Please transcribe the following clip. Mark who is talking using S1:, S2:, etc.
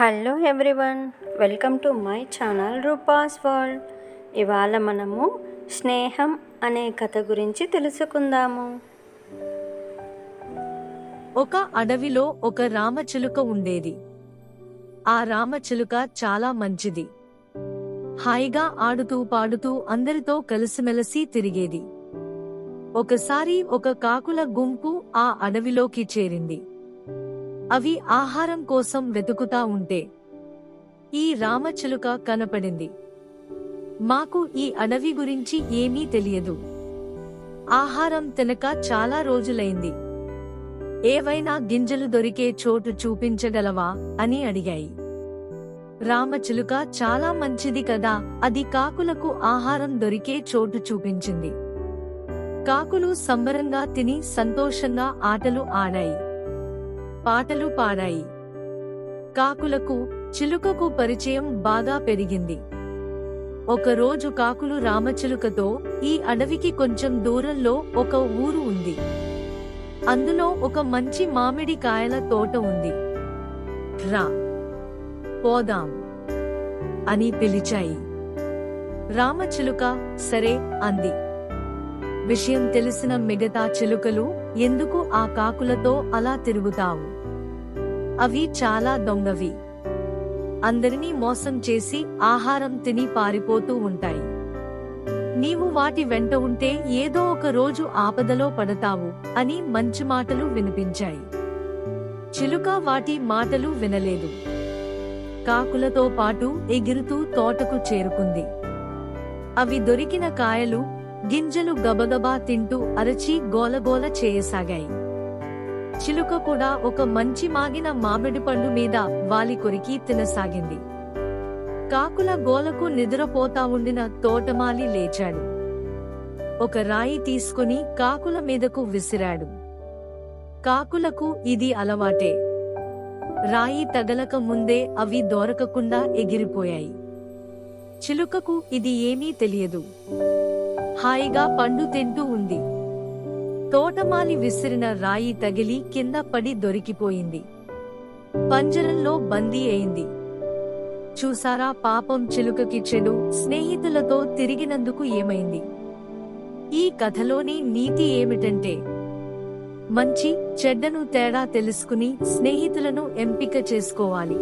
S1: Hello everyone welcome to my channel Rupa's world. ఇవాళ మనము స్నేహం అనే కథ గురించి తెలుసుకుందాము.
S2: ఒక అడవిలో ఒక రామచిలుక ఉండేది. ఆ రామచిలుక చాలా మంచిది. హాయిగా ఆడుతూ పాడుతూ అందరితో కలిసిమెలిసి తిరిగేది. ఒకసారి ఒక కాకుల గుంపు ఆ అడవిలోకి చేరింది. అవి ఆహారం కోసం వెతుకుతా ఉంటే ఈ రామచిలుక కనపడింది. మాకు ఈ అడవి గురించి ఏమీ తెలియదు. ఆహారం తినక చాలా రోజులైంది. ఏవైనా గింజలు దొరికే చోటు చూపించగలవా? అని అడిగాయి. రామచిలుక చాలా మంచిది కదా అది కాకులకు ఆహారం దొరికే చోటు చూపించింది. కాకులు సంబరంగా తిని సంతోషంగా ఆటలు ఆడాయి. పాటలు పాడాయి. కాకులకు చిలుకకు పరిచయం బాగా పెరిగింది. ఒకరోజు కాకులు రామచిలుకతో ఈ అడవికి కొంచెం దూరంలో ఒక ఊరు ఉంది. అందులో ఒక మంచి మామిడి కాయల తోట ఉంది. రా పోదాం అని పిలిచాయి. రామచిలుక సరే అంది. విషయం తెలిసిన మిగతా చిలుకలు ఎందుకు ఆ కాకులతో అలా తిరుగుతావు? అవి చాలా దొంగవి. అందరినీ మోసం చేసి ఆహారం తిని పారిపోతూ ఉంటాయి. నీవు వాటి వెంట ఉంటే ఏదో ఒక రోజు ఆపదలో పడతావు అని మంచి మాటలు వినిపించాయి. చిలుక వాటి మాటలు వినలేదు. కాకులతో పాటు ఎగిరుతూ తోటకు చేరుకుంది. అవి దొరికిన కాయలు గింజలు గబగబా తింటూ అరచి గోలగోల చేయసాగాయి. చిలుక కూడా ఒక మంచి మాగిన మామిడి పండు మీద వాలి కొరికి తినసాగింది. కాకుల గోలకు నిద్రపోతా ఉండిన తోటమాలి లేచాడు. ఒక రాయి తీసుకుని కాకుల మీదకు విసిరాడు. కాకులకు ఇది అలవాటే. రాయి తగలక ముందే అవి దొరకకుండా ఎగిరిపోయాయి. చిలుకకు ఇది ఏమీ తెలియదు. హాయిగా పండు తింటూ ఉంది. తోటమాలి విసిరిన రాయి తగిలి కింద పడి దొరికిపోయింది. పంజరంలో బందీ అయింది. చూసారా పాపం చిలుకకి చెడు స్నేహితులతో తిరిగినందుకు ఏమైంది? ఈ కథలోని నీతి ఏమిటంటే మంచి చెడ్డను తేడా తెలుసుకుని స్నేహితులను ఎంపిక చేసుకోవాలి.